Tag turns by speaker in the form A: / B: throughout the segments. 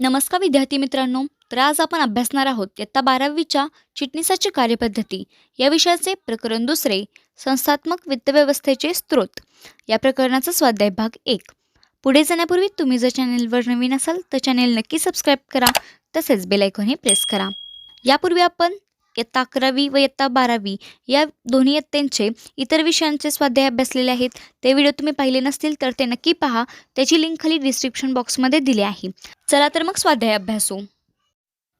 A: नमस्कार विद्यार्थी मित्रांनो तर आज आपण अभ्यासणार आहोत इयत्ता बारावीच्या चिटणीसाची कार्यपद्धती. या विषयाचे प्रकरण दुसरे संस्थात्मक वित्तव्यवस्थेचे स्रोत. या प्रकरणाचा स्वाध्याय भाग एक. पुढे जाण्यापूर्वी तुम्ही जर चॅनेलवर नवीन असाल तर चॅनेल नक्की सबस्क्राईब करा तसेच बेलायकॉनही प्रेस करा. यापूर्वी आपण इयत्ता अकरावी व इयत्ता बारावी या दोन्ही इयत्तेंचे इतर विषयांचे स्वाध्याय अभ्यासलेले आहेत. ते व्हिडिओ तुम्ही पाहिले नसतील तर ते नक्की पहा. त्याची लिंक खाली डिस्क्रिप्शन बॉक्समध्ये दिली आहे. चला तर मग स्वाध्याय अभ्यासू.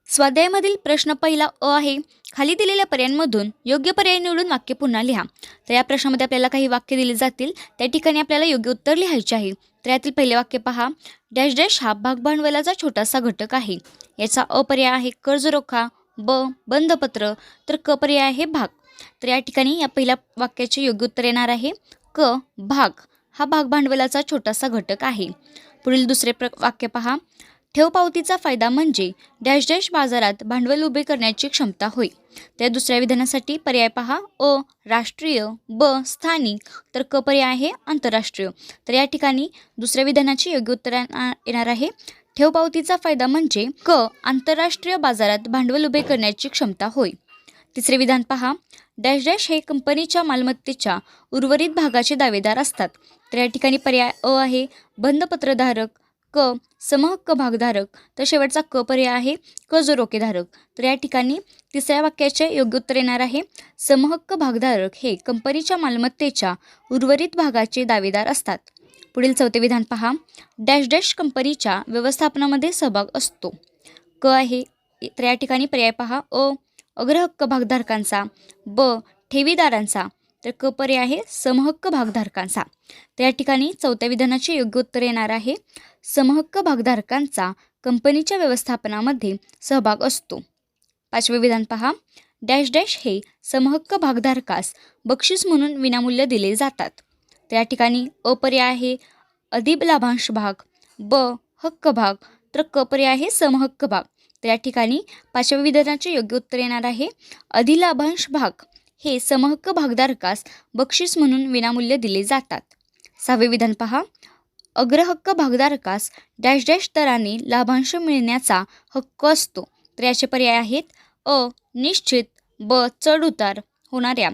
A: स्वाध्यायामधील प्रश्न पहिला अ आहे. खाली दिलेल्या पर्यायांमधून योग्य पर्याय निवडून वाक्य पुन्हा लिहा. तर या प्रश्नामध्ये आपल्याला काही वाक्य दिले जातील. त्या ठिकाणी आपल्याला योग्य उत्तर लिहायचे आहे. तर यातील पहिले वाक्य पहा. डॅश डॅश हा भागभांडवलाचा छोटासा घटक आहे. याचा अपर्याय पर्याय आहे कर्जरोखा. ब बंधपत्र तर क पर्याय आहे भाग. तर या ठिकाणी या पहिल्या वाक्याचे योग्य उत्तर येणार आहे. क भाग. हा भाग भांडवलाचा छोटासा घटक आहे. पुढील दुसरे प्र वाक्य पहा. ठेव पावतीचा फायदा म्हणजे डॅश डॅश बाजारात भांडवल उभे करण्याची क्षमता होय. त्या दुसऱ्या विधानासाठी पर्याय पहा. अ राष्ट्रीय ब स्थानिक तर क पर्याय आहे आंतरराष्ट्रीय. तर या ठिकाणी दुसऱ्या विधानाचे योग्य उत्तर येणार आहे. ठेव पावतीचा फायदा म्हणजे क आंतरराष्ट्रीय बाजारात भांडवल उभे करण्याची क्षमता होय. तिसरे विधान पहा. डॅश डॅश हे कंपनीच्या मालमत्तेच्या उर्वरित भागाचे दावेदार असतात. तर या ठिकाणी पर्याय अ आहे बंधपत्रधारक क समहक्क भागधारक तर शेवटचा क पर्याय आहे क जो रोखेधारक तर या ठिकाणी तिसऱ्या वाक्याचे योग्य उत्तर येणार आहे. समहक्क भागधारक हे कंपनीच्या मालमत्तेच्या उर्वरित भागाचे दावेदार असतात. पुढील चौथे विधान पहा. डॅश डॅश कंपनीच्या व्यवस्थापनामध्ये सहभाग असतो. क आहे तर या ठिकाणी पर्याय पहा. अ अग्रहक्क भागधारकांचा. ब ठेवीदारांचा. तर क पर्याय आहे समहक्क भागधारकांचा. तर या ठिकाणी चौथ्या विधानाचे योग्य उत्तर येणार आहे. समहक्क भागधारकांचा कंपनीच्या व्यवस्थापनामध्ये सहभाग असतो. पाचवे विधान पहा. डॅश डॅश हे समहक्क भागधारकास बक्षीस म्हणून विनामूल्य दिले जातात. त्या ठिकाणी अ पर्याय आहे. अधिब लाभांश भाग ब हक्क भाग तर क पर्याय आहे समहक्क भाग. तर या ठिकाणी पाचव्या विधानाचे योग्य उत्तर येणार आहे. अधिलाभांश भाग हे समहक्क भागधारकास बक्षीस म्हणून विनामूल्य दिले जातात. सहावे विधान पहा. अग्रहक्क भागधारकास डॅश डॅश दराने लाभांश मिळण्याचा हक्क असतो. तर याचे पर्याय आहेत. अ निश्चित ब चढ उतार होणाऱ्या.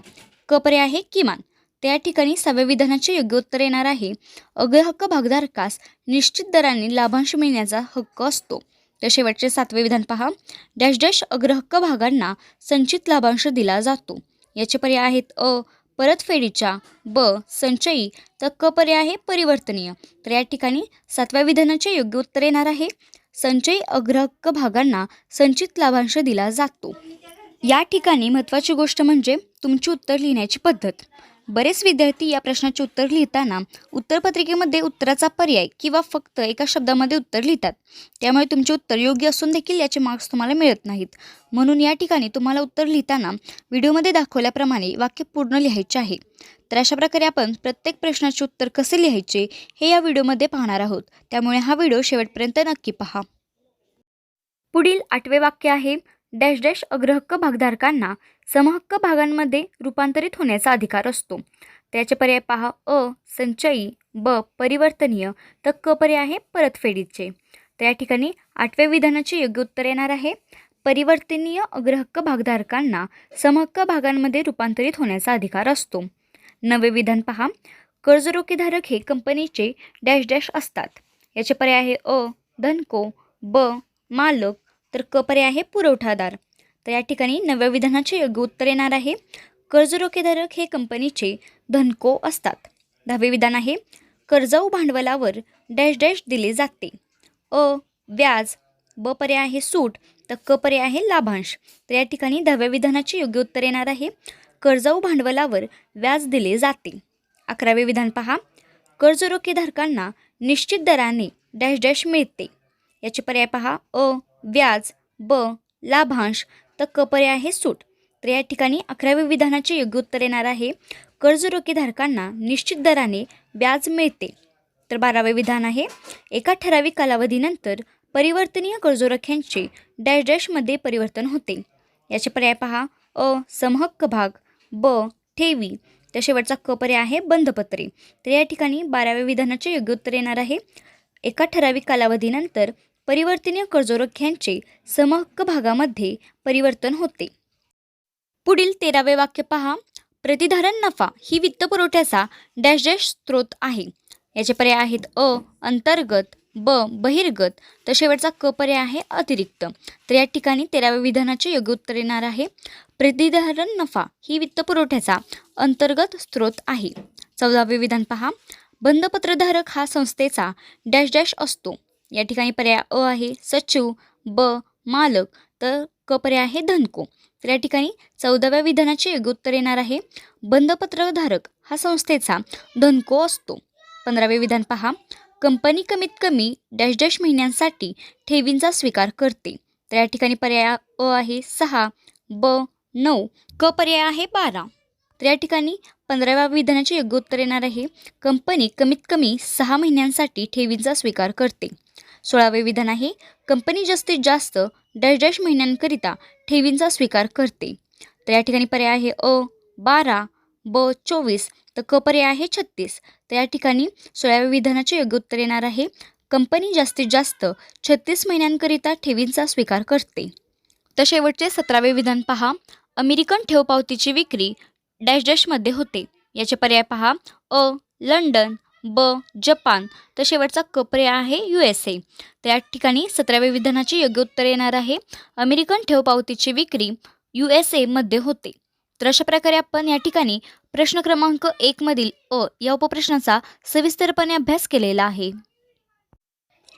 A: क पर्याय आहे किमान. तर या ठिकाणी सव्या विधानाचे योग्य उत्तर येणार आहे. अग्रहक्क भागधारकास निश्चित दराने लाभांश मिळण्याचा हक्क असतो. तर शेवटचे सातवे विधान पहा. डॅश डॅश अग्रहक्क भागांना संचित लाभांश दिला जातो. याचे पर्याय आहेत अ परतफेडीच्या ब संचयी तर क पर्याय आहे परिवर्तनीय. तर या ठिकाणी सातव्या विधानाचे योग्य उत्तर येणार आहे. संचयी अग्रहक्क भागांना संचित लाभांश दिला जातो. या ठिकाणी महत्त्वाची गोष्ट म्हणजे तुमची उत्तर लिहिण्याची पद्धत. बरेच विद्यार्थी या प्रश्नाचे उत्तर लिहिताना उत्तरपत्रिकेमध्ये उत्तराचा पर्याय किंवा फक्त एका शब्दामध्ये उत्तर लिहितात. त्यामुळे तुमचे उत्तर योग्य असून देखील याचे मार्क्स तुम्हाला मिळत नाहीत. म्हणून या ठिकाणी तुम्हाला उत्तर लिहिताना व्हिडिओमध्ये दाखवल्याप्रमाणे वाक्य पूर्ण लिहायचे आहे. तर अशा प्रकारे आपण प्रत्येक प्रश्नाचे उत्तर कसे लिहायचे हे या व्हिडिओमध्ये पाहणार आहोत. त्यामुळे हा व्हिडिओ शेवटपर्यंत नक्की पहा. पुढील आठवे वाक्य आहे डॅश डॅश अग्रहक्क भागधारकांना समहक्क भागांमध्ये रूपांतरित होण्याचा अधिकार असतो. त्याचे पर्याय पहा. अ संचयी. ब परिवर्तनीय. तर क पर्याय आहे परतफेडीचे. तर या ठिकाणी आठव्या विधानाचे योग्य उत्तर येणार आहे. परिवर्तनीय अग्रहक्क भागधारकांना समहक्क भागांमध्ये रूपांतरित होण्याचा अधिकार असतो. नवे विधान पहा. कर्जरोखेधारक हे कंपनीचे डॅश डॅश असतात. याचे पर्याय आहे अ धनको ब मालक. तर क पर्याय आहे पुरवठादार. तर या ठिकाणी नव्या विधानाचे योग्य उत्तर येणार आहे. कर्जरोखेधारक हे कंपनीचे धनको असतात. दहावे विधान आहे. कर्जाऊ भांडवलावर डॅश डॅश दिले जाते. अ व्याज ब पर्याय आहे सूट तर क पर्याय आहे लाभांश. तर या ठिकाणी दहाव्या विधानाचे योग्य उत्तर येणार आहे. कर्जाऊ भांडवलावर व्याज दिले जाते. अकरावे विधान पहा. कर्जरोखेधारकांना निश्चित दराने डॅश डॅश मिळते. याचे पर्याय पहा. अ व्याज ब लाभांश तर क पर्याय आहे सूट. तर या ठिकाणी अकराव्या विधानाचे योग्य उत्तर येणार आहे कर्जरोखेधारकांना निश्चित दराने व्याज मिळते. तर बारावे विधान आहे. एका ठराविक कालावधीनंतर परिवर्तनीय कर्जरोख्यांचे डॅश डॅशमध्ये परिवर्तन होते. याचे पर्याय पहा. अ समहक्क भाग. ब ठेवी. तर शेवटचा क पर्याय आहे बंधपत्रे. तर या ठिकाणी बाराव्या विधानाचे योग्य उत्तर येणार आहे. एका ठराविक कालावधीनंतर परिवर्तनीय कर्जरोख्यांचे समहक्क भागामध्ये परिवर्तन होते. पुढील तेरावे वाक्य पहा. प्रतिधारण नफा ही वित्तपुरवठ्याचा डॅश डॅश स्रोत आहे. याचे पर्याय आहेत अ अंतर्गत ब बहिर्गत. तर शेवटचा क पर्याय आहे अतिरिक्त. तर या ठिकाणी तेराव्या विधानाचे योग्य उत्तर येणार आहे. प्रतिधारण नफा ही वित्तपुरवठ्याचा अंतर्गत स्रोत आहे. चौदावे विधान पहा. बंधपत्रधारक हा संस्थेचा डॅश डॅश असतो. या ठिकाणी पर्याय अ आहे. सचिव ब मालक तर क पर्याय आहे धनको. तर या ठिकाणी चौदाव्या विधानाचे योग्य उत्तर येणार आहे. बंधपत्रधारक हा संस्थेचा धनको असतो. पंधरावे विधान पहा. कंपनी कमीत कमी डॅश डॅश महिन्यांसाठी ठेवींचा स्वीकार करते. तर या ठिकाणी पर्याय अ आहे सहा ब नऊ क पर्याय आहे बारा. तर या ठिकाणी पंधराव्या विधानाचे योग्य उत्तर येणार आहे. कंपनी कमीत कमी सहा महिन्यांसाठी ठेवींचा स्वीकार करते. सोळावे विधान आहे. कंपनी जास्तीत जास्त डॅश डॅश महिन्यांकरिता ठेवींचा स्वीकार करते. तर या ठिकाणी पर्याय आहे अ बारा ब चोवीस तर क पर्याय आहे छत्तीस. तर या ठिकाणी सोळाव्या विधानाचे योग्य उत्तर येणार आहे. कंपनी जास्तीत जास्त छत्तीस महिन्यांकरिता ठेवींचा स्वीकार करते. तर शेवटचे सतरावे विधान पहा. अमेरिकन ठेव पावतीची विक्री डॅश डॅशमध्ये होते. याचे पर्याय पहा. अ लंडन ब जपान. तर शेवटचा कपरे आहे यू एस ए तर या ठिकाणी सतराव्या विधानाचे योग्य उत्तर येणार आहे. अमेरिकन ठेव पावतीची विक्री यू एस एमध्ये होते. तर अशा प्रकारे आपण या ठिकाणी प्रश्न क्रमांक एकमधील अ या उपप्रश्नाचा सविस्तरपणे अभ्यास केलेला आहे.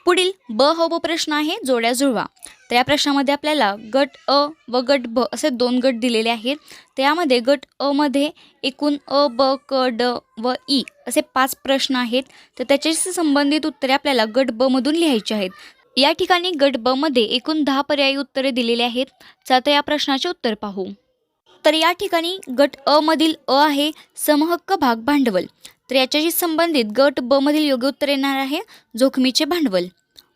A: पुढील ब हा उपप्रश्न आहे जोड्या जुळवा. तर या प्रश्नामध्ये आपल्याला गट अ व गट ब असे दोन गट दिलेले आहेत. त्यामध्ये गट अ मध्ये एकूण अ ब क ड व ई असे पाच प्रश्न आहेत. तर त्याच्याशी संबंधित उत्तरे आपल्याला गट ब मधून लिहायची आहेत. या ठिकाणी गट ब मध्ये एकूण दहा पर्यायी उत्तरे दिलेली आहेत. तर या प्रश्नाचे उत्तर पाहू. तर या ठिकाणी गट अ मधील अ आहे समहक्क भाग भांडवल. तर याच्याशी संबंधित गट ब मधील योग्य उत्तर येणार आहे. जोखमीचे भांडवल.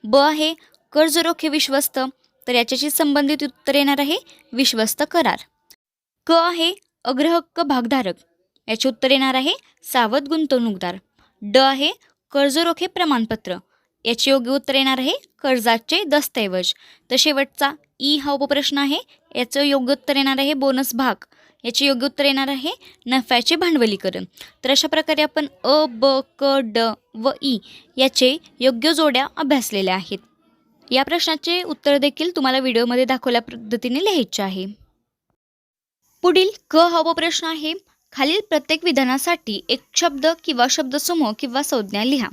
A: ब आहे कर्ज रोखे विश्वस्त. तर याच्याशी संबंधित उत्तर येणार आहे विश्वस्त करार. क आहे अग्रहक्क भागधारक. याचे उत्तर येणार आहे सावध गुंतवणूकदार. ड आहे कर्ज रोखे प्रमाणपत्र. याचे योग्य उत्तर येणार आहे कर्जाचे दस्तऐवज. तर शेवटचा ई हा उपप्रश्न आहे. याचं योग्य उत्तर येणार आहे बोनस भाग. याचे योग्य उत्तर येणार आहे नफ्याचे भांडवलीकरण. तर अशा प्रकारे आपण अ ब क ड व ई याचे योग्य जोड्या अभ्यासलेल्या आहेत. या प्रश्नाचे उत्तर देखील तुम्हाला व्हिडिओमध्ये दाखवल्या पद्धतीने लिहायचे आहे. पुढील क हा उपप्रश्न आहे. खालील प्रत्येक विधानासाठी एक शब्द किंवा शब्दसमूह किंवा संज्ञा लिहा.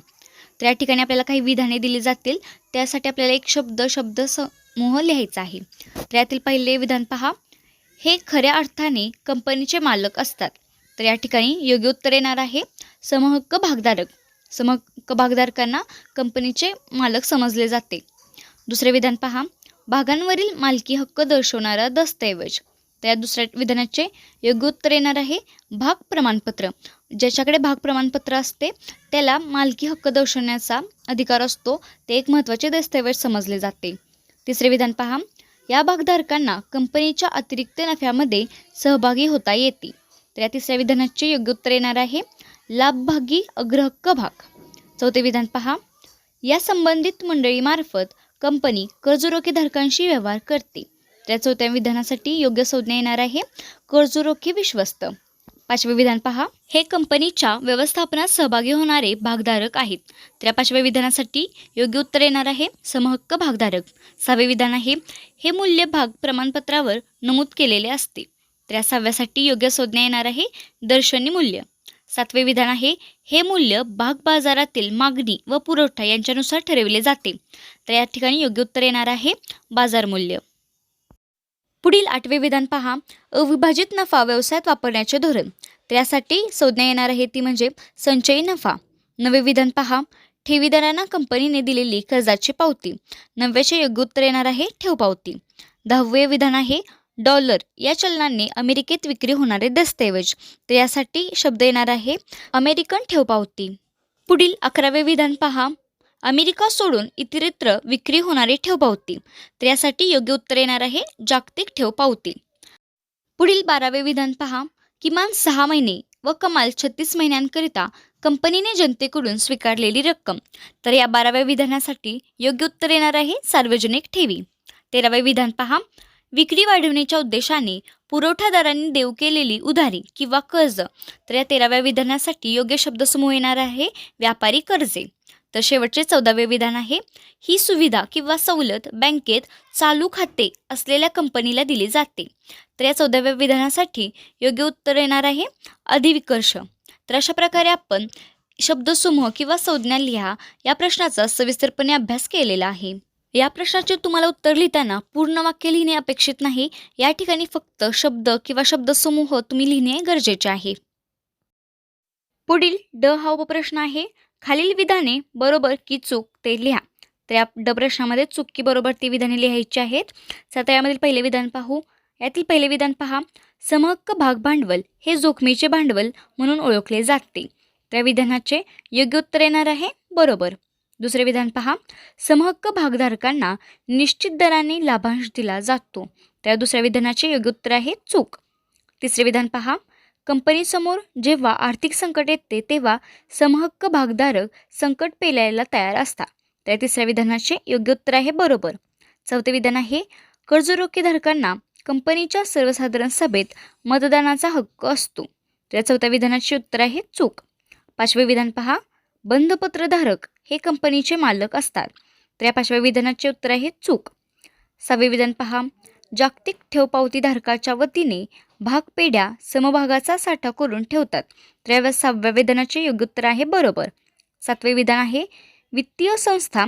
A: तर या ठिकाणी आपल्याला काही विधाने दिली जातील. त्यासाठी आपल्याला एक शब्द शब्द समूह लिहायचा आहे. तर यातील पहिले विधान पहा. हे खऱ्या अर्थाने कंपनीचे मालक असतात. तर या ठिकाणी योग्य उत्तर येणार आहे. समहक्क भागधारक. समहक्क भागधारकांना कंपनीचे मालक समजले जाते. दुसरे विधान पहा. भागांवरील मालकी हक्क दर्शवणारा दस्तऐवज. तर या दुसऱ्या विधानाचे योग्य उत्तर येणार आहे. भाग प्रमाणपत्र. ज्याच्याकडे भाग प्रमाणपत्र असते त्याला मालकी हक्क दर्शवण्याचा अधिकार असतो. ते एक महत्त्वाचे दस्तऐवज समजले जाते. तिसरे विधान पहा. या भागधारकांना कंपनीच्या अतिरिक्त नफ्यामध्ये सहभागी होता येते. तर या तिसऱ्या विधानाचे योग्य उत्तर येणार आहे. लाभभागी अग्रहक्क भाग. चौथे विधान पहा. या संबंधित मंडळीमार्फत कंपनी कर्जरोखेधारकांशी व्यवहार करते. त्या चौथ्या विधानासाठी योग्य संज्ञा येणार आहे. कर्जरोखे विश्वस्त. पाचवे विधान पहा. हे कंपनीच्या व्यवस्थापनात सहभागी होणारे भागधारक आहेत. तर या पाचव्या विधानासाठी योग्य उत्तर येणार आहे समहक्क भागधारक. सहावे विधान आहे हे मूल्य भाग प्रमाणपत्रावर नमूद केलेले असते. तर या सहाव्यासाठी योग्य संज्ञा येणार आहे दर्शनी मूल्य. सातवे विधान आहे हे मूल्य भाग बाजारातील मागणी व पुरवठा यांच्यानुसार ठरविले जाते. तर या ठिकाणी योग्य उत्तर येणार आहे बाजार मूल्य. पुढील आठवे विधान पहा. अविभाजित नफा व्यवसायात वापरण्याचे धोरण. त्यासाठी संज्ञा येणार आहे ती म्हणजे संचयी नफा. नवे विधान पहा. ठेवीदारांना कंपनीने दिलेली कर्जाची पावती. नव्याचे योग्य उत्तर येणार आहे ठेव पावती. दहावे विधान आहे डॉलर. या चलनाने अमेरिकेत विक्री होणारे दस्तऐवज. तर यासाठी शब्द येणार आहे अमेरिकन ठेव पावती. पुढील अकरावे विधान पहा. अमेरिका सोडून इतरत्र विक्री होणारी ठेव पावती तर यासाठी योग्य उत्तर येणार आहे जागतिक ठेव पावती पुढील बारावे विधान पहा. किमान सहा महिने व कमाल छत्तीस महिन्यांकरिता कंपनीने जनतेकडून स्वीकारलेली रक्कम. तर या बाराव्या विधानासाठी योग्य उत्तर येणार आहे सार्वजनिक ठेवी. तेरावे विधान पहा. विक्री वाढवण्याच्या उद्देशाने पुरवठादारांनी देऊ केलेली उधारी किंवा कर्ज. तर या तेराव्या विधानासाठी योग्य शब्दसमूह येणार आहे व्यापारी कर्जे. तर शेवटचे चौदावे विधान आहे ही सुविधा किंवा सवलत बँकेत चालू खाते असलेल्या कंपनीला दिली जाते. तर या चौदाव्या विधानासाठी योग्य उत्तर येणार आहे अधिविकर्ष. तर अशा प्रकारे आपण शब्दसमूह किंवा संज्ञा लिहा या प्रश्नाचा सविस्तरपणे अभ्यास केलेला आहे. या प्रश्नाचे तुम्हाला उत्तर लिहिताना पूर्ण वाक्य लिहिणे अपेक्षित नाही या ठिकाणी फक्त शब्द किंवा शब्दसमूह तुम्ही लिहिणे गरजेचे आहे. पुढील ड हा उपप्रश्न आहे खालील विधाने बरोबर की चूक ते लिहा. तर या ड चूक की बरोबर ती विधाने लिहायची आहेत. आता यामधील पहिले विधान पाहू. यातील पहिले विधान पहा. समहक्क भाग भांडवल हे जोखमीचे भांडवल म्हणून ओळखले जाते. त्या विधानाचे योग्य उत्तर येणार आहे. बरोबर. दुसरे विधान पहा. समहक्क भागधारकांना निश्चित दराने लाभांश दिला जातो. त्या दुसऱ्या विधानाचे योग्य उत्तर आहे चूक. तिसरे विधान पहा. कंपनीसमोर जेव्हा आर्थिक संकट येते तेव्हा समहक्क भागधारक संकट पेलायला तयार असतात. त्या तिसऱ्या विधानाचे योग्य उत्तर आहे बरोबर. चौथे विधान आहे कर्जरोखेधारकांना कंपनीच्या सर्वसाधारण सभेत मतदानाचा हक्क असतो. त्या चौथ्या विधानाचे उत्तर आहे चूक. पाचवे विधान पहा बंधपत्रधारक हे कंपनीचे मालक असतात. तर या पाचव्या विधानाचे उत्तर आहे चूक. सहावे विधान पहा जागतिक ठेवपावतीधारकाच्या वतीने भागपेढ्या समभागाचा साठा करून ठेवतात. तर सहाव्या विधानाचे योग्य उत्तर आहे बरोबर. सातवे विधान आहे वित्तीय संस्था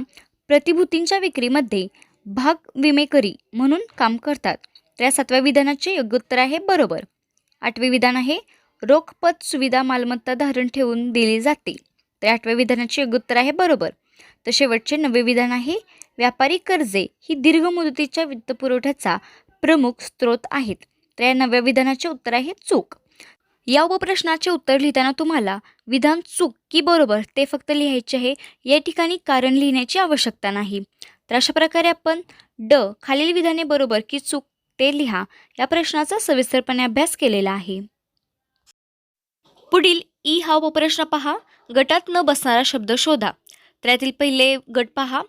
A: प्रतिभूतींच्या विक्रीमध्ये भाग विमेकरी म्हणून काम करतात. त्या सातव्या विधानाचे योग्य उत्तर आहे बरोबर. आठवे विधान आहे रोखपत सुविधा मालमत्ता धारण ठेवून दिली जाते. तर आठव्या विधानाचे योग्य उत्तर आहे बरोबर. तर शेवटचे नवे विधान आहे व्यापारी कर्जे ही दीर्घ मुदतीच्या वित्तपुरवठ्याचा प्रमुख स्रोत आहेत. तर या नव्या विधानाचे उत्तर आहे चूक. या उपप्रश्नाचे उत्तर लिहिताना तुम्हाला विधान चूक की बरोबर ते फक्त लिहायचे आहे या ठिकाणी कारण लिहिण्याची आवश्यकता नाही. तर अशा प्रकारे आपण ड खालील विधाने बरोबर की चूक ते लिहा या प्रश्नाचा सविस्तरपणे अभ्यास केलेला आहे. पुढील ई हा उपप्रश्न पहा गटात न बसणारा शब्द शोधा. त्यातील पहिले गट पहा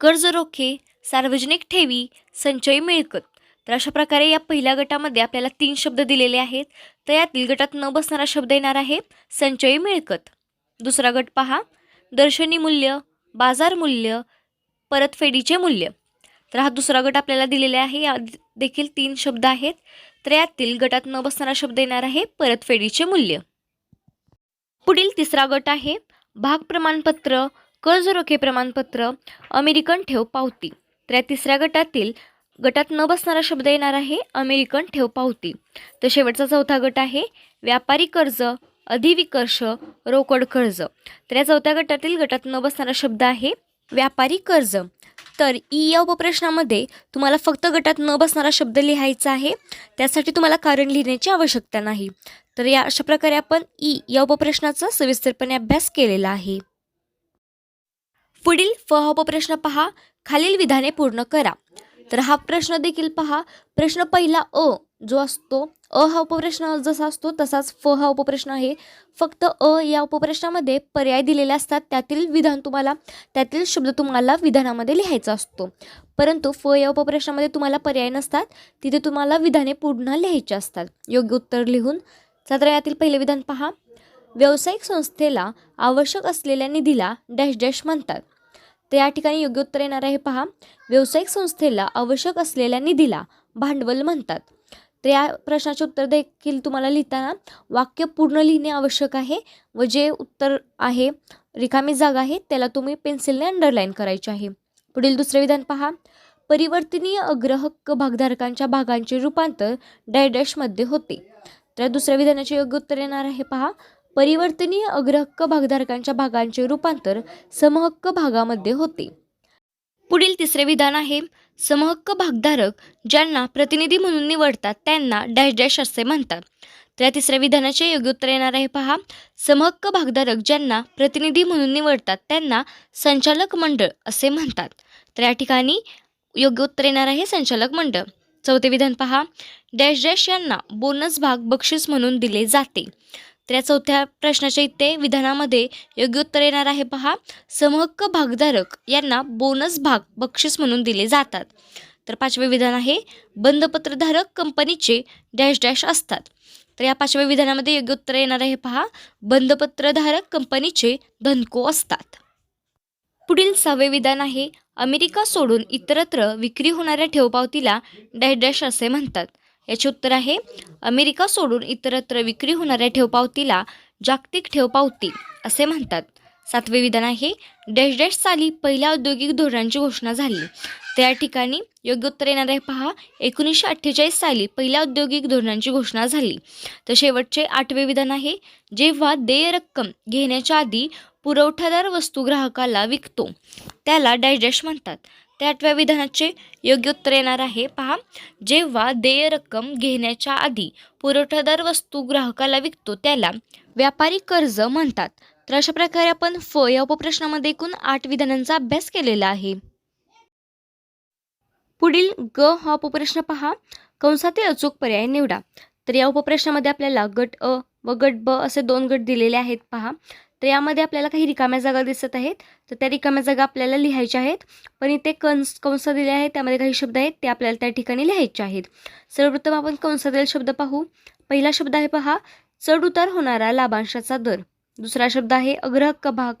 A: कर्ज रोखे सार्वजनिक ठेवी संचयी मिळकत. तर अशा प्रकारे या पहिल्या गटामध्ये आपल्याला तीन शब्द दिलेले आहेत. तर यातील गटात न बसणारा शब्द येणार आहे संचयी मिळकत. दुसरा गट पहा. दर्शनी मूल्य बाजार मूल्य परतफेडीचे मूल्य. तर हा दुसरा गट आपल्याला दिलेला आहे. या देखील तीन शब्द आहेत. तर यातील गटात न बसणारा शब्द येणार आहे परतफेडीचे मूल्य. पुढील तिसरा गट आहे. भाग प्रमाणपत्र कर्ज रोखे प्रमाणपत्र अमेरिकन ठेव पावती. तर या तिसऱ्या गटातील गटात न बसणारा शब्द येणार आहे अमेरिकन ठेवपावती तर शेवटचा चौथा गट आहे व्यापारी कर्ज अधिविकर्ष रोकड कर्ज. तर या चौथ्या गटातील गटात न बसणारा शब्द आहे व्यापारी कर्ज. तर ई या उपप्रश्नामध्ये तुम्हाला फक्त गटात न बसणारा शब्द लिहायचा आहे त्यासाठी तुम्हाला कारण लिहिण्याची आवश्यकता नाही. तर या अशा प्रकारे आपण ई या उपप्रश्नाचा सविस्तरपणे अभ्यास केलेला आहे. पुढील फ हा उपप्रश्न पहा खालील विधाने पूर्ण करा. तर हा प्रश्न देखील पहा. प्रश्न पहिला अ जो असतो अ हा उपप्रश्न जसा असतो तसाच फ हा उपप्रश्न आहे. फक्त अ या उपप्रश्नामध्ये पर्याय दिलेले असतात त्यातील विधान तुम्हाला त्यातील शब्द तुम्हाला विधानामध्ये लिहायचा असतो. परंतु फ या उपप्रश्नामध्ये तुम्हाला पर्याय नसतात तिथे तुम्हाला विधाने पूर्ण लिहायची असतात. योग्य उत्तर लिहून. सत्र यातील पहिले विधान पहा. व्यावसायिक संस्थेला आवश्यक असलेल्या निधीला डॅश डॅश म्हणतात. तर या ठिकाणी योग्य उत्तर येणार आहे पहा. व्यावसायिक संस्थेला आवश्यक असलेल्या निधीला भांडवल म्हणतात. तर या प्रश्नाचे उत्तर देखील तुम्हाला लिहिताना वाक्य पूर्ण लिहिणे आवश्यक आहे व जे उत्तर आहे रिकामी जागा आहे त्याला तुम्ही पेन्सिलने अंडरलाईन करायचे आहे. पुढील दुसरे विधान पहा. परिवर्तनीय अग्रहक्क भागधारकांच्या भागांचे रूपांतर डायडॅशमध्ये होते. तर दुसऱ्या विधानाचे योग्य उत्तर येणार आहे पहा. परिवर्तनीय अग्रहक्क भागधारकांच्या भागांचे रूपांतर समहक्क भागामध्ये होते. पुढील तिसरे विधान आहे समहक्क भागधारक ज्यांना प्रतिनिधी म्हणून निवडतात त्यांना डॅश डॅश असे म्हणतात. तर या तिसऱ्या विधानाचे योग्य उत्तर येणार आहे पहा. समहक्क भागधारक ज्यांना प्रतिनिधी म्हणून निवडतात त्यांना संचालक मंडळ असे म्हणतात. तर या ठिकाणी योग्य उत्तर येणार आहे संचालक मंडळ. चौथे विधान पहा. डॅश डॅश यांना बोनस भाग बक्षीस म्हणून दिले जाते.
B: तर या चौथ्या प्रश्नाच्या इथे विधानामध्ये योग्य उत्तर येणार आहे पहा. समहक्क भागधारक यांना बोनस भाग बक्षीस म्हणून दिले जातात. तर पाचवे विधान आहे बंधपत्रधारक कंपनीचे डॅश डॅश असतात. तर या पाचव्या विधानामध्ये योग्य उत्तर येणार आहे पहा. बंधपत्रधारक कंपनीचे धनको असतात. पुढील सहावे विधान आहे अमेरिका सोडून इतरत्र विक्री होणाऱ्या ठेवपावतीला डॅश डॅश असे म्हणतात. याचे उत्तर आहे अमेरिका सोडून इतरत्र विक्री होणाऱ्या ठेवपावतीला जागतिक ठेवपावती असे म्हणतात. सातवे विधान आहे डॅश डॅश साली पहिल्या औद्योगिक धोरणांची घोषणा झाली. त्या ठिकाणी योग्य उत्तर येणार आहे पहा एकोणीसशे अठ्ठेचाळीस साली पहिल्या औद्योगिक धोरणांची घोषणा झाली. तर शेवटचे आठवे विधान आहे जेव्हा देय रक्कम घेण्याच्या आधी पुरवठादार वस्तू ग्राहकाला विकतो त्याला डॅश डॅश म्हणतात. त्या आठव्या विधानाचे योग्य उत्तर येणार आहे. पहा जेव्हा देय रक्कम घेण्याच्या आधी पुरवठादार वस्तू ग्राहकाला विकतो त्याला व्यापारी कर्ज म्हणतात. तर अशा प्रकारे आपण फ या उपप्रश्नामध्ये एकूण आठ विधानांचा अभ्यास केलेला आहे. पुढील ग हा उपप्रश्न पहा. कंसातील अचूक पर्याय निवडा. तर या उपप्रश्नामध्ये आपल्याला गट अ व गट ब असे दोन गट दिलेले आहेत. पहा. तर यामध्ये आपल्याला काही रिकाम्या जागा दिसत आहेत. तर त्या रिकाम्या जागा आपल्याला लिहायच्या आहेत. पण इथे कंस कंस दिले आहेत. त्यामध्ये काही शब्द आहेत. ते आपल्याला त्या ठिकाणी लिहायचे आहेत. सर्वप्रथम आपण कंसातील शब्द पाहू. पहिला शब्द आहे पहा चढ उतार होणारा लाभांशाचा दर. दुसरा शब्द आहे अग्रहक्क भाग.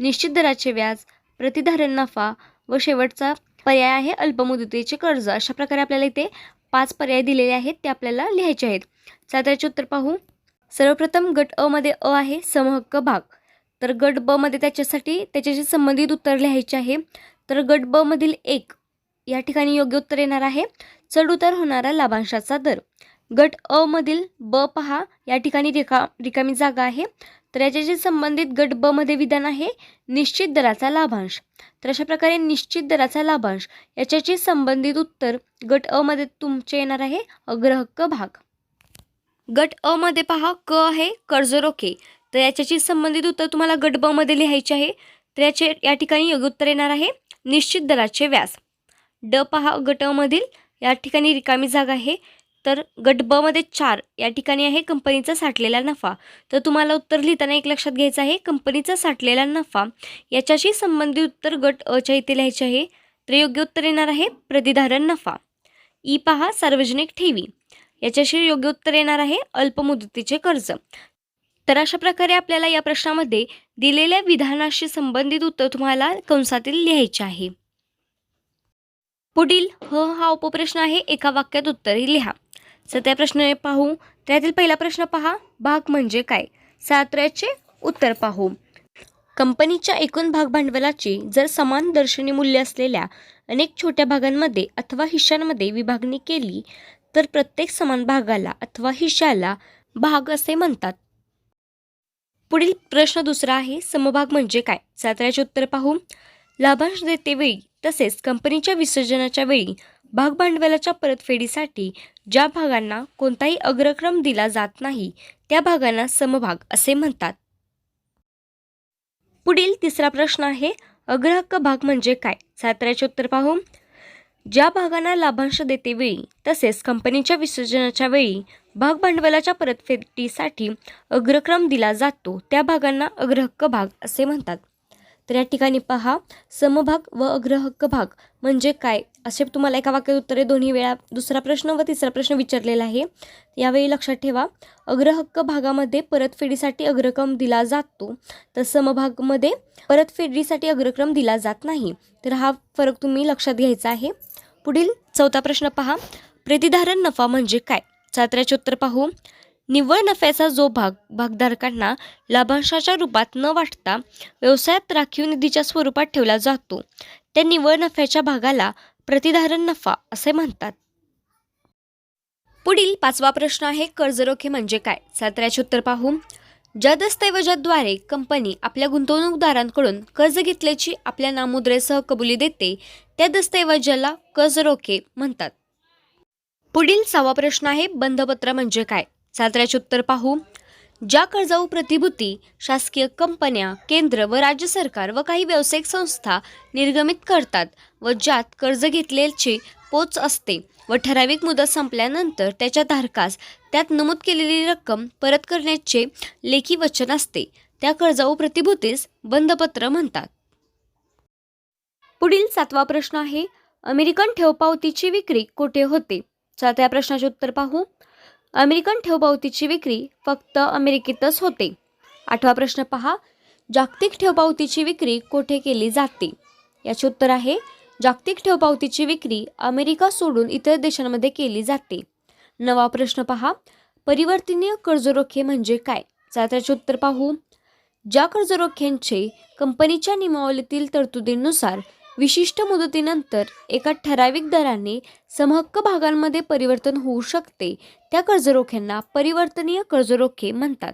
B: निश्चित दराचे व्याज प्रतिधारण नफा व शेवटचा पर्याय आहे अल्पमुदतीचे कर्ज. अशा प्रकारे आपल्याला इथे पाच पर्याय दिलेले आहेत. ते आपल्याला लिहायचे आहेत. साताऱ्याचे उत्तर पाहू. सर्वप्रथम गट अ मध्ये अ आहे समहक्क भाग. तर गट ब मध्ये त्याच्यासाठी त्याच्याशी संबंधित उत्तर लिहायचे आहे. तर गट ब मधील एक या ठिकाणी योग्य उत्तर येणार आहे. चढउतार होणारा लाभांशाचा दर. गट अ मधील ब पहा या ठिकाणी रिका रिकामी जागा आहे. तर याच्याशी संबंधित गट ब मध्ये विधान आहे निश्चित दराचा लाभांश. तर अशा प्रकारे निश्चित दराचा लाभांश याच्याशी संबंधित उत्तर गट अ मध्ये तुमचे येणार आहे अग्रहक्क भाग. गट अ मध्ये पहा क आहे कर्ज रोखे तर याच्याशी संबंधित उत्तर तुम्हाला गट ब मध्ये लिहायचे आहे. तर याचे या ठिकाणी योग्य उत्तर येणार आहे निश्चित दराचे व्याज. ड पहा गट अ मधील या ठिकाणी रिकामी जागा आहे. तर गट ब मध्ये चार या ठिकाणी आहे कंपनीचा साठलेला नफा. तर तुम्हाला उत्तर लिहिताना एक लक्षात घ्यायचं आहे कंपनीचा साठलेला नफा. याच्याशी संबंधित उत्तर गट अच्या इथे लिहायचे आहे. तर योग्य उत्तर येणार आहे प्रतिधारण नफा. ई पहा सार्वजनिक ठेवी. याच्याशी योग्य उत्तर येणार आहे अल्पमुदतीचे कर्ज. तर अशा प्रकारे आपल्याला या प्रश्नामध्ये दिलेल्या विधानाशी संबंधित उत्तर तुम्हाला कंसातील लिहायचे आहे. पुढील ह हा उपप्रश्न आहे एका वाक्यात उत्तरे लिहा. सध्या प्रश्न पाहू. त्यातील पहिला प्रश्न पहा भाग म्हणजे काय? सात्र्याचे उत्तर पाहू. कंपनीच्या एकूण भाग भांडवलाची जर समान दर्शनी मूल्य असलेल्या अनेक छोट्या भागांमध्ये अथवा हिश्श्यांमध्ये विभागणी केली तर प्रत्येक समान भागाला अथवा हिश्श्याला भाग असे म्हणतात. पुढील प्रश्न दुसरा आहे समभाग म्हणजे काय? साताऱ्याचे उत्तर पाहू. लाभांश देते वेळी तसेच कंपनीच्या विसर्जनाच्या वेळी भाग भांडवलाच्या परतफेडीसाठी ज्या भागांना कोणताही अग्रक्रम दिला जात नाही त्या भागांना समभाग असे म्हणतात. पुढील तिसरा प्रश्न आहे अग्रहक्क भाग म्हणजे काय? साताऱ्याचे उत्तर पाहू. ज्या भागांना लाभांश देते वेळी तसेच कंपनीच्या विसर्जनाच्या वेळी भाग भांडवलाच्या परतफेडीसाठी अग्रक्रम दिला जातो त्या भागांना अग्रहक्क भाग असे म्हणतात. तर या ठिकाणी पहा समभाग व अग्रहक्क भाग म्हणजे काय? असे तुम्हाला एका वाक्यात उत्तरे दोन्ही वेळा दुसरा प्रश्न व तिसरा प्रश्न विचारलेला आहे. यावेळी लक्षात ठेवा अग्रहक्क भागामध्ये परतफेडीसाठी अग्रक्रम दिला जातो तर समभागमध्ये परतफेडीसाठी अग्रक्रम दिला जात नाही. तर हा फरक तुम्ही लक्षात घ्यायचा आहे. पुढील चौथा प्रश्न पहा. प्रतिधारण नफा म्हणजे काय? साताऱ्याचे उत्तर पाहू. निव्वळ नफ्याचा जो भाग भागधारकांना लाभांशाच्या रूपात न वाटता व्यवसायात राखीव निधीच्या स्वरूपात ठेवला जातो त्या निव्वळ नफ्याच्या भागाला प्रतिधारण नफा असे म्हणतात. पुढील पाचवा प्रश्न आहे कर्जरोखे म्हणजे काय? सातऱ्याचे उत्तर पाहू. ज्या दस्तऐवजाद्वारे कंपनी आपल्या गुंतवणूकदारांकडून कर्ज घेतल्याची आपल्या नामुद्रेसह कबुली देते त्या दस्तऐवजाला कर्जरोखे म्हणतात. पुढील सहावा प्रश्न आहे बंधपत्र म्हणजे काय? सातऱ्याचे उत्तर पाहू. ज्या कर्जाऊ प्रतिभूती शासकीय कंपन्या केंद्र व राज्य सरकार व काही व्यावसायिक संस्था निर्गमित करतात व ज्यात कर्ज घेतलेचे पोच असते व ठराविक मुदत संपल्यानंतर त्याच्या धारकास त्यात नमूद केलेली रक्कम परत करण्याचे लेखी वचन असते त्या कर्जाऊ प्रतिभूतीस बंधपत्र म्हणतात. पुढील सातवा प्रश्न आहे अमेरिकन ठेवपावतीची विक्री कोठे होते? सातव्या प्रश्नाचे उत्तर पाहू. अमेरिकन ठेवपावतीची विक्री फक्त अमेरिकेतच होते. आठवा प्रश्न पहा जागतिक ठेवपावतीची विक्री कोठे केली जाते? याचे उत्तर आहे जागतिक ठेवपावतीची विक्री अमेरिका सोडून इतर देशांमध्ये केली जाते. नवा प्रश्न पहा परिवर्तनीय कर्जरोखे म्हणजे काय? त्याचे उत्तर पाहू. ज्या कर्जरोख्यांचे कंपनीच्या नियमावलीतील तरतुदींनुसार विशिष्ट मुदतीनंतर एका ठराविक दराने समहक्क भागांमध्ये परिवर्तन होऊ शकते. त्या कर्जरोख्यांना परिवर्तनीय कर्जरोखे म्हणतात.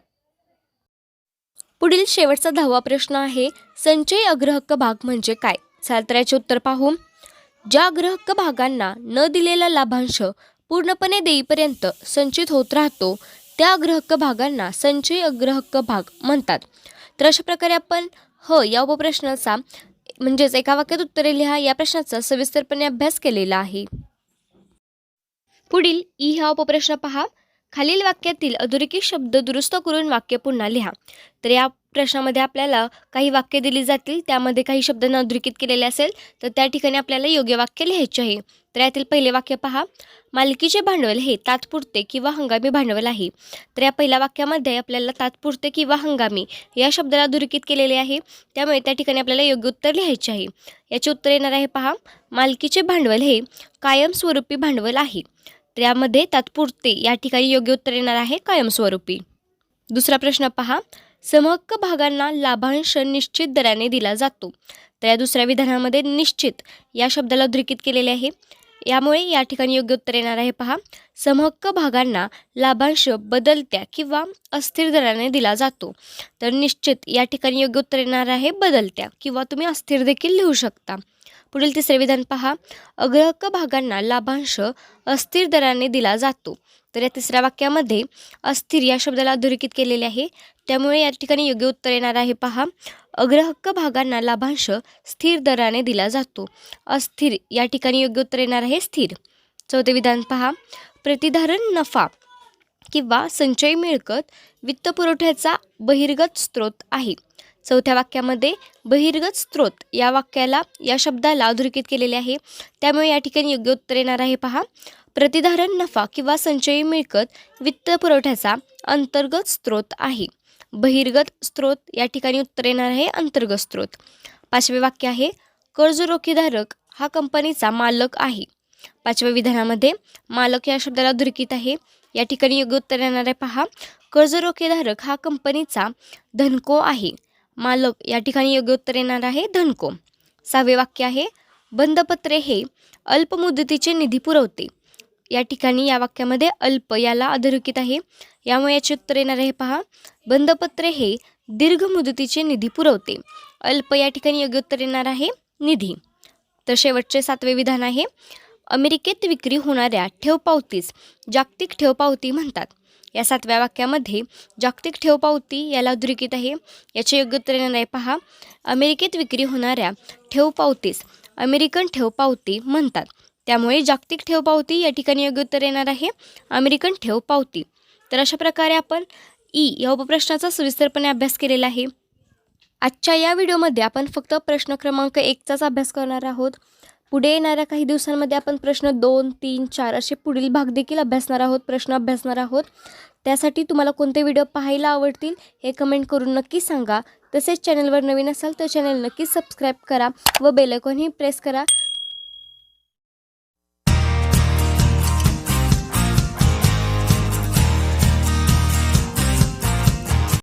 B: पुढील शेवटचा दहावा प्रश्न आहे संचयी अग्रहक्क भाग म्हणजे काय? चालतऱ्याचे उत्तर पाहू. ज्या अग्रहक्क भागांना न दिलेला लाभांश पूर्णपणे देईपर्यंत संचित होत राहतो त्या अग्रहक्क भागांना संचयी अग्रहक्क भाग म्हणतात. तर अशा प्रकारे आपण ह या उपप्रश्नाचा म्हणजेच एका वाक्यात उत्तरे लिहा या प्रश्नाचा सविस्तरपणे अभ्यास केलेला आहे. पुढील ई हा उपप्रश्न पहा. खालील वाक्यातील अधोरेखित शब्द दुरुस्त करून वाक्य पुन्हा लिहा. तर या प्रश्नामध्ये आपल्याला काही वाक्य दिली जातील त्यामध्ये काही शब्दांना अधोरेखित केलेले असेल तर त्या ठिकाणी आपल्याला योग्य वाक्य लिहायचे आहे. तर यातील पहिले वाक्य पहा. मालकीचे भांडवल हे तात्पुरते किंवा हंगामी भांडवल आहे. तर या पहिल्या वाक्यामध्ये आपल्याला तात्पुरते किंवा हंगामी या शब्दाला अधोरेखित केलेले आहे. त्यामुळे त्या ठिकाणी आपल्याला योग्य उत्तर लिहायचे आहे. याचे उत्तर येणार आहे पहा. मालकीचे भांडवल हे कायमस्वरूपी भांडवल आहे. तर यामध्ये तात्पुरते या ठिकाणी योग्य उत्तर येणार आहे कायमस्वरूपी. दुसरा प्रश्न पहा. समहक्क भागांना लाभांश निश्चित दराने दिला जातो. तर या दुसऱ्या विधानामध्ये निश्चित या शब्दाला उद्रेकित केलेले आहे. यामुळे या ठिकाणी योग्य उत्तर येणार आहे. पहा समहक्क भागांना लाभांश बदलत्या किंवा अस्थिर दराने दिला जातो. तर निश्चित या ठिकाणी योग्य उत्तर येणार आहे बदलत्या किंवा तुम्ही अस्थिर देखील लिहू शकता. पुढील तिसरे विधान पहा अग्रहक्क भागांना लाभांश अस्थिर दराने दिला जातो. तर या तिसऱ्या वाक्यामध्ये अस्थिर या शब्दाला अधोरेखित केलेले आहे. त्यामुळे या ठिकाणी योग्य उत्तर येणार आहे. पहा अग्रहक्क भागांना लाभांश स्थिर दराने दिला जातो. अस्थिर या ठिकाणी योग्य उत्तर येणार आहे स्थिर. चौथे विधान पहा प्रतिधारण नफा किंवा संचयी मिळकत वित्तपुरवठ्याचा बहिर्गत स्रोत आहे. चौथ्या वाक्यामध्ये बहिर्गत स्रोत या वाक्याला या शब्दाला अधोरेखित केलेले आहे. त्यामुळे या ठिकाणी योग्य उत्तर येणार आहे. पहा प्रतिधारण नफा किंवा संचयी मिळकत वित्तपुरवठ्याचा अंतर्गत स्रोत आहे. बहिर्गत स्रोत या ठिकाणी उत्तर येणार आहे अंतर्गत स्रोत. पाचवे वाक्य आहे कर्जरोखीधारक हा कंपनीचा मालक आहे. पाचव्या विधानामध्ये मालक या शब्दाला धुरकीत आहे. या ठिकाणी योग्य उत्तर येणार आहे पहा. कर्जरोखेधारक हा कंपनीचा धनको आहे. मालक या ठिकाणी योग्य उत्तर येणार आहे धनको. सहावे वाक्य आहे बंधपत्रे हे अल्पमुदतीचे निधी पुरवते. या ठिकाणी या वाक्यामध्ये अल्प याला अधोरेखित आहे. यामुळे याचे उत्तर येणार आहे पहा. बंधपत्रे हे दीर्घ मुदतीचे निधी पुरवते. अल्प या ठिकाणी योग्य उत्तर येणार आहे निधी. तर शेवटचे सातवे विधान आहे. अमेरिकेत विक्री होणाऱ्या ठेवपावतीस जागतिक ठेवपावती म्हणतात. या सातव्या वाक्यामध्ये जागतिक ठेवपावती याला अधोरेखित आहे. याचे योग्य उत्तर येणार आहे पहा. अमेरिकेत विक्री होणाऱ्या ठेवपावतीस अमेरिकन ठेवपावती म्हणतात. त्यामुळे जागतिक ठेवपावती या ठिकाणी योग्य उत्तर येणार आहे. अमेरिकन ठेवपावती तर अशा प्रकारे आपण ई या उपप्रश्नाचा सविस्तरपणे अभ्यास केलेला आहे. आजच्या या व्हिडिओमध्ये आपण फक्त प्रश्न क्रमांक एकचाच अभ्यास करणार आहोत. पुढे येणाऱ्या काही दिवसांमध्ये आपण प्रश्न दोन तीन चार असे पुढील भाग देखील अभ्यासणार आहोत प्रश्न अभ्यासणार आहोत. त्यासाठी तुम्हाला कोणते व्हिडिओ पाहायला आवडतील हे कमेंट करून नक्की सांगा. तसेच चॅनलवर नवीन असाल तर चॅनल नक्की सबस्क्राईब करा व बेलकॉनही प्रेस करा.